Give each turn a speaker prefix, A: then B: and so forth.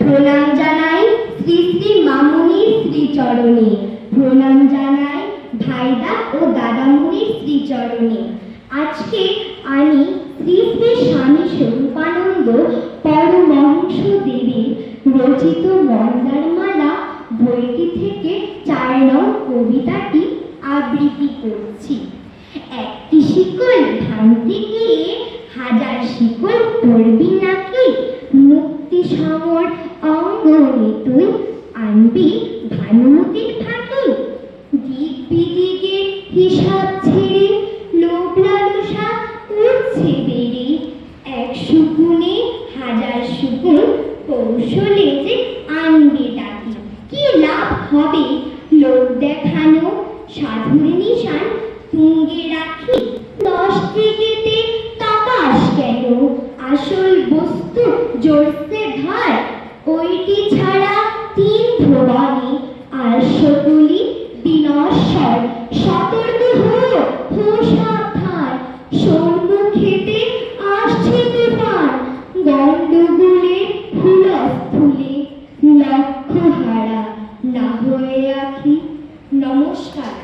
A: প্রণাম জানাই শ্রী শ্রী মামুনির শ্রীচরণে। প্রণাম জানাই ভাইদা ও দাদামুনির শ্রীচরণে। আজকে আমি শ্রী শ্রী স্বামী স্বরূপানন্দ পরমহংস দেবীর রচিত মন্দারমালা বইটি থেকে চার নং কবিতাটি আবৃত্তি করছি। একটি শিকল ভাঙতে গিয়ে হাজার শিকল পড়বি নাকি? মুক্তি সমর অঙ্গনে তুই আনবি ভানুমতির ফাঁকি? দিক বিদিকে হিসাব ছেড়ে লোভ লালসা উঠছে বেড়ে। এক সুগুণে হাজার সুগুণ কৌশলে যে আনবে ডাকি কি লাভ হবে? লোক দেখানো সাধুর নিশান তুঙ্গে রাখি। দশ টিকেতে তাকাস কেন? আসল বস্তু জোরসে ধর। ওইটি ছাড়া তিন ভুবনে আর সকলি বিনশ্বর সতর্ক হো হো আসছে তোমার গণ্ডগুলে ফুলস ফুলে লক্ষ্য হারা। না হয়ে রাখি নমস্কার।